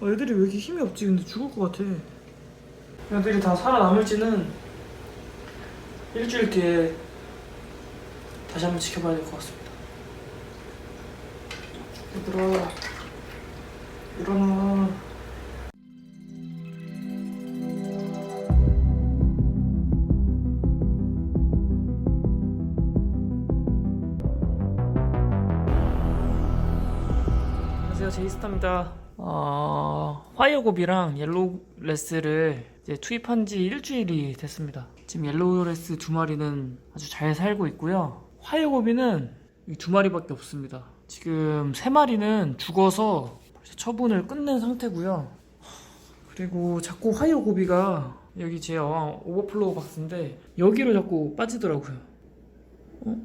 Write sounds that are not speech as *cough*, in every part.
어, 애들이 왜 이렇게 힘이 없지? 근데 죽을 것 같아. 애들이 다 살아남을지는 일주일 뒤에 다시 한번 지켜봐야 될 것 같습니다. 얘들아, 일어나. 안녕하세요 제이스타입니다 어, 화이어곱이랑 옐로우 레스를 이제 투입한 지 일주일이 됐습니다. 지금 옐로우 레스 두 마리는 아주 잘 살고 있고요. 화이어곱이는 이두 마리밖에 없습니다. 지금 세 마리는 죽어서 벌써 처분을 끝낸 상태고요. 그리고 자꾸 화이어고비가 여기 제 어, 오버플로우 박스인데 여기로 자꾸 빠지더라고요. 어?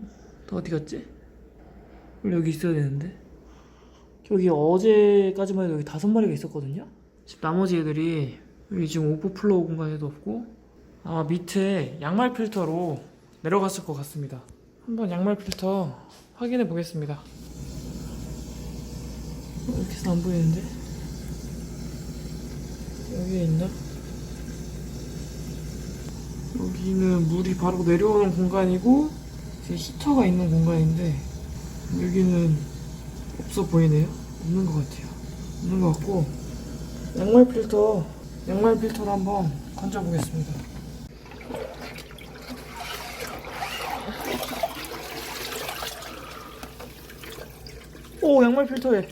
너 어디 갔지? 원래 여기 있어야 되는데 여기 어제까지만 해도 여기 다섯 마리가 있었거든요. 지금 나머지 애들이 여기 지금 오버플로우 공간에도 없고 아마 밑에 양말 필터로 내려갔을 것 같습니다. 한번 양말 필터 확인해 보겠습니다. 어, 이렇게 해서 안 보이는데 여기에 있나? 여기는 물이 바로 내려오는 공간이고 이제 히터가 있는 공간인데 여기는 없어 보이네요. 없는 것 같아요. 없는 것 같고 양말 필터 양말 필터로 한번 건져 보겠습니다. 오 양말 필터에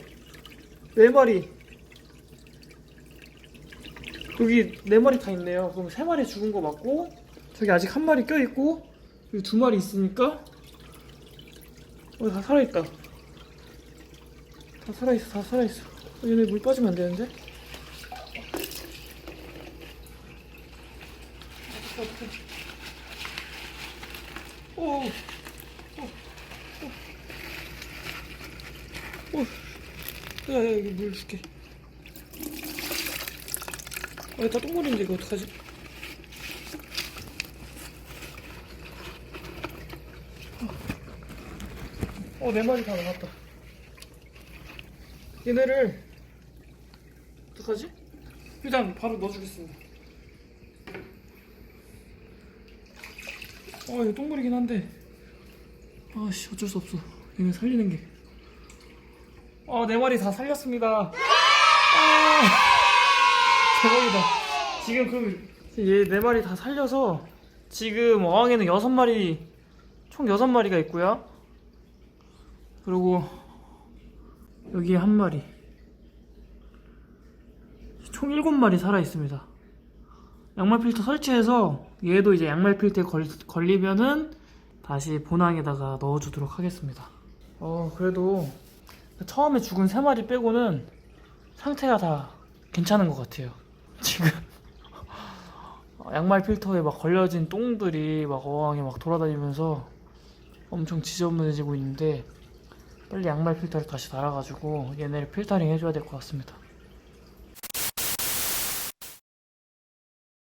네 마리 여기 네 마리 다 있네요. 그럼 세 마리 죽은 거 맞고 저기 아직 한 마리 껴 있고 여기 두 마리 있으니까 어, 다 살아 있다. 다 살아있어, 다 살아있어. 어, 얘네 물 빠지면 안 되는데? 오, 오, 오, 오. 야, 야, 여기 물 줄게. 아, 다 똥물인데, 이거 어떡하지? 어, 네 마리 다 나갔다. 얘네를 어떡하지? 일단 바로 넣어주겠습니다. 어 이거 똥물이긴 한데 아씨 어쩔 수 없어. 얘네 살리는 게. 어네 마리 다 살렸습니다. 아 *laughs* 대박이다. 지금 그럼 얘네 마리 다 살려서 지금 어항에는 여섯 마리 총 여섯 마리가 있고요. 그리고 여기에 한 마리. 총 7마리 살아 있습니다. 양말 필터 설치해서 얘도 이제 양말 필터에 걸, 걸리면은 다시 본항에다가 넣어주도록 하겠습니다. 어, 그래도 처음에 죽은 3마리 빼고는 상태가 다 괜찮은 것 같아요. *laughs* 지금 양말 필터에 막 걸려진 똥들이 막 어항에 막 돌아다니면서 엄청 지저분해지고 있는데 빨리 양말 필터를 다시 달아가지고 얘네를 필터링 해줘야 될 것 같습니다.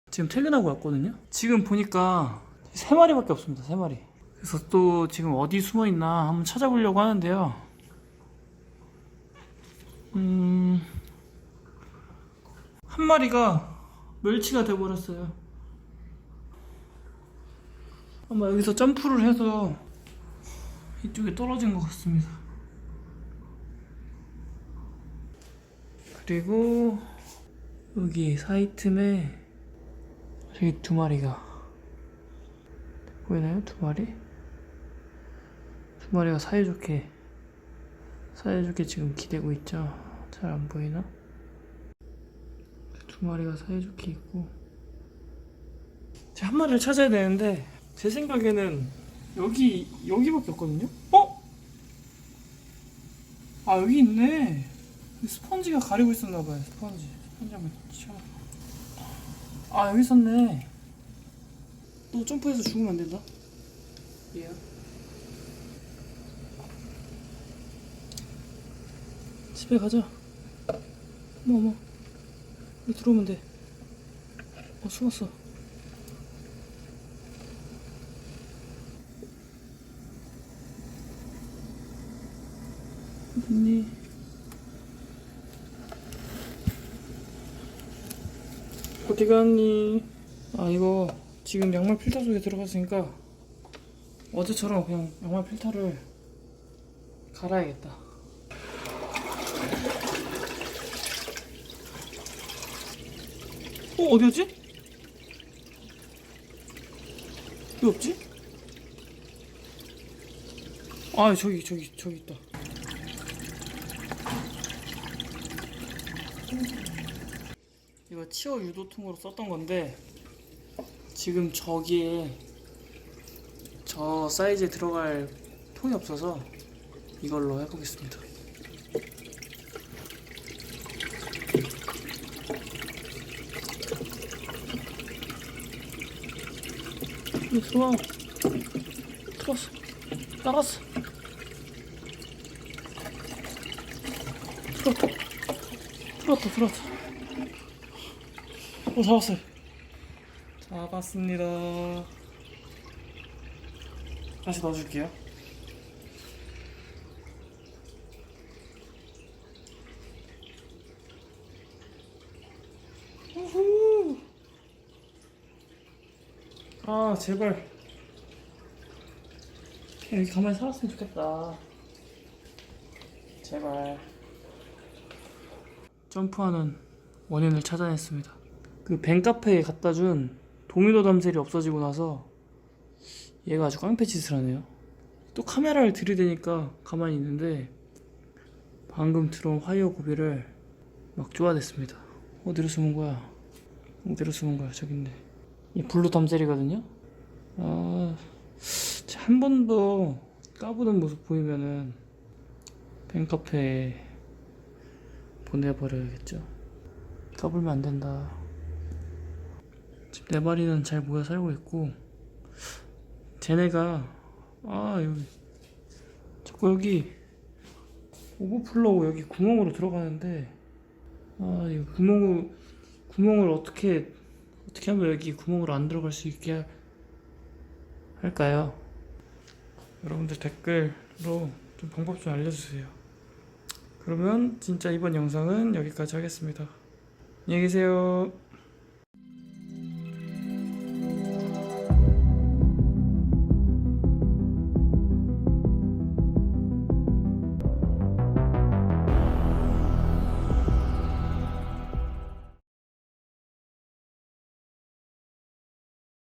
지금 퇴근하고 왔거든요. 지금 보니까 세 마리밖에 없습니다. 세 마리. 그래서 또 지금 어디 숨어 있나 한번 찾아보려고 하는데요. 음, 한 마리가 멸치가 돼버렸어요. 아마 여기서 점프를 해서 이쪽에 떨어진 것 같습니다. 그리고 여기 사이 틈에 저기 두 마리가 보이나요? 두 마리? 두 마리가 사이좋게 사이좋게 지금 기대고 있죠? 잘 안 보이나? 두 마리가 사이좋게 있고 한 마리를 찾아야 되는데 제 생각에는 여기 여기밖에 없거든요? 어? 아 여기 있네 스펀지가 가리고 있었나봐요 스펀지. 스펀지 한번 치워. 아 여기 있었네. 너 점프해서 죽으면 안 된다? 얘야. 집에 가자. 어머 어머. 여기 들어오면 돼어 숨었어. 어딨니 어디 갔니? 아 이거 지금 양말 필터 속에 들어갔으니까 어제처럼 그냥 양말 필터를 갈아야겠다. 어 어디였지? 왜 없지? 아 저기 저기 저기 있다. 이거 치어 유도통으로 썼던 건데 지금 저기에 저 사이즈에 들어갈 통이 없어서 이걸로 해보겠습니다. 들어와. 들어왔어. 나갔어. 들어왔다. 들어왔다, 들어왔다. 오, 잡았어요. 잡았습니다. 다시 넣어줄게요. 우후. 아, 제발. 여기 가만히 살았으면 좋겠다. 제발. 점프하는 원인을 찾아냈습니다. 그 벤카페에 갖다 준 도미노 담셀이 없어지고 나서 얘가 아주 깡패 짓을 하네요. 또 카메라를 들이대니까 가만히 있는데 방금 들어온 화이어 고비를 막 쪼아댔습니다. 어디로 숨은 거야? 어디로 숨은 거야? 있네. 이 블루 담셀이거든요. 아, 한 번 더 까부는 모습 보이면은 팬카페에 보내버려야겠죠. 까불면 안 된다. 지금 네 마리는 잘 모여 살고 있고 쟤네가 아 여기 자꾸 여기 오버플로우 여기 구멍으로 들어가는데 아 이 구멍을 구멍을 어떻게 어떻게 하면 여기 구멍으로 안 들어갈 수 있게 할- 할까요? 여러분들 댓글로 좀 방법 좀 알려주세요. 그러면 진짜 이번 영상은 여기까지 하겠습니다. 안녕히 계세요.